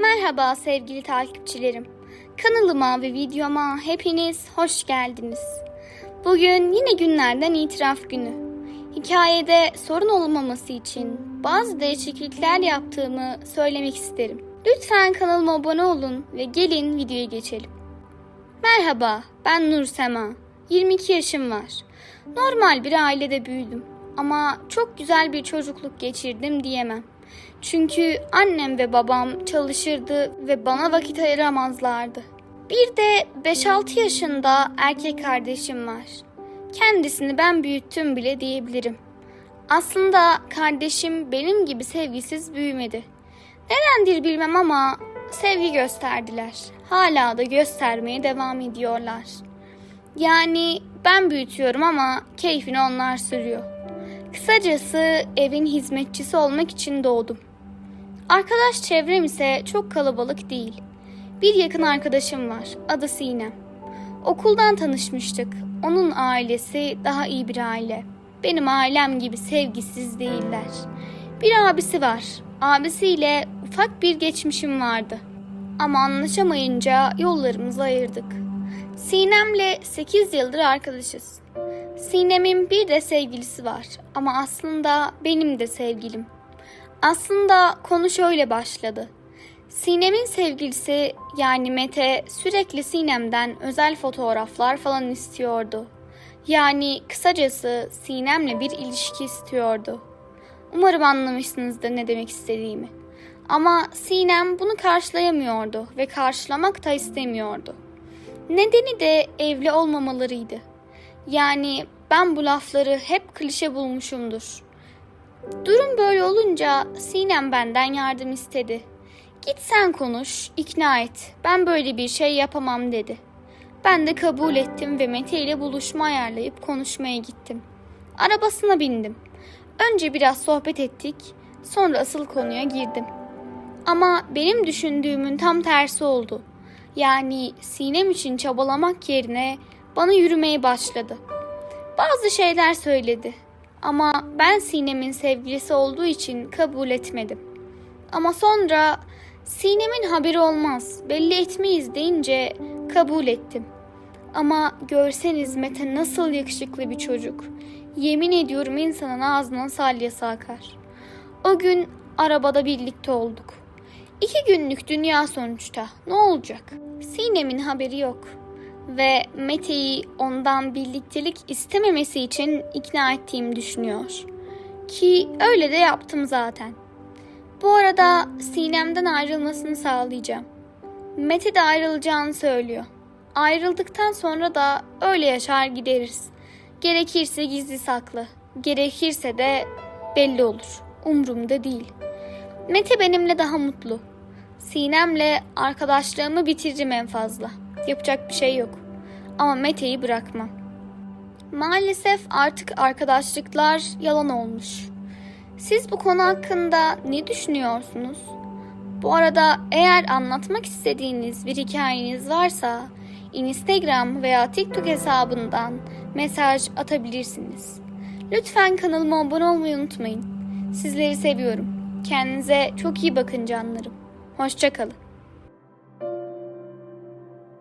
Merhaba sevgili takipçilerim. Kanalıma ve videoma hepiniz hoş geldiniz. Bugün yine günlerden itiraf günü. Hikayede sorun olmaması için bazı değişiklikler yaptığımı söylemek isterim. Lütfen kanalıma abone olun ve gelin videoya geçelim. Merhaba, ben Nur Sema. 22 yaşım var. Normal bir ailede büyüdüm ama çok güzel bir çocukluk geçirdim diyemem. Çünkü annem ve babam çalışırdı ve bana vakit ayıramazlardı. Bir de 5-6 yaşında erkek kardeşim var. Kendisini ben büyüttüm bile diyebilirim. Aslında kardeşim benim gibi sevgisiz büyümedi. Nedendir bilmem ama sevgi gösterdiler. Hala da göstermeye devam ediyorlar. Yani ben büyütüyorum ama keyfini onlar sürüyor. Kısacası evin hizmetçisi olmak için doğdum. Arkadaş çevrem ise çok kalabalık değil. Bir yakın arkadaşım var. Adı Sinem. Okuldan tanışmıştık. Onun ailesi daha iyi bir aile. Benim ailem gibi sevgisiz değiller. Bir abisi var. Abisiyle ufak bir geçmişim vardı. Ama anlaşamayınca yollarımızı ayırdık. Sinem'le 8 yıldır arkadaşız. Sinem'in bir de sevgilisi var ama aslında benim de sevgilim. Aslında konu şöyle başladı. Sinem'in sevgilisi yani Mete sürekli Sinem'den özel fotoğraflar falan istiyordu. Yani kısacası Sinem'le bir ilişki istiyordu. Umarım anlamışsınızdır ne demek istediğimi. Ama Sinem bunu karşılayamıyordu ve karşılamak da istemiyordu. Nedeni de evli olmamalarıydı. Yani ben bu lafları hep klişe bulmuşumdur. Durum böyle olunca Sinem benden yardım istedi. Git sen konuş, ikna et. Ben böyle bir şey yapamam dedi. Ben de kabul ettim ve Mete ile buluşma ayarlayıp konuşmaya gittim. Arabasına bindim. Önce biraz sohbet ettik, sonra asıl konuya girdim. Ama benim düşündüğümün tam tersi oldu. Yani Sinem için çabalamak yerine bana yürümeye başladı. Bazı şeyler söyledi. Ama ben Sinem'in sevgilisi olduğu için kabul etmedim. Ama sonra Sinem'in haberi olmaz, belli etmeyiz deyince kabul ettim. Ama görseniz Mete nasıl yakışıklı bir çocuk. Yemin ediyorum insanın ağzından salyası akar. O gün arabada birlikte olduk. İki günlük dünya sonuçta. Ne olacak? Sinem'in haberi yok. Ve Mete'yi ondan birliktelik istememesi için ikna ettiğimi düşünüyor. Ki öyle de yaptım zaten. Bu arada Sinem'den ayrılmasını sağlayacağım. Mete de ayrılacağını söylüyor. Ayrıldıktan sonra da öyle yaşar gideriz. Gerekirse gizli saklı, gerekirse de belli olur. Umrumda değil. Mete benimle daha mutlu. Sinem'le arkadaşlığımı bitiririm en fazla. Yapacak bir şey yok. Ama Mete'yi bırakmam. Maalesef artık arkadaşlıklar yalan olmuş. Siz bu konu hakkında ne düşünüyorsunuz? Bu arada eğer anlatmak istediğiniz bir hikayeniz varsa Instagram veya TikTok hesabından mesaj atabilirsiniz. Lütfen kanalıma abone olmayı unutmayın. Sizleri seviyorum. Kendinize çok iyi bakın canlarım. Hoşçakalın.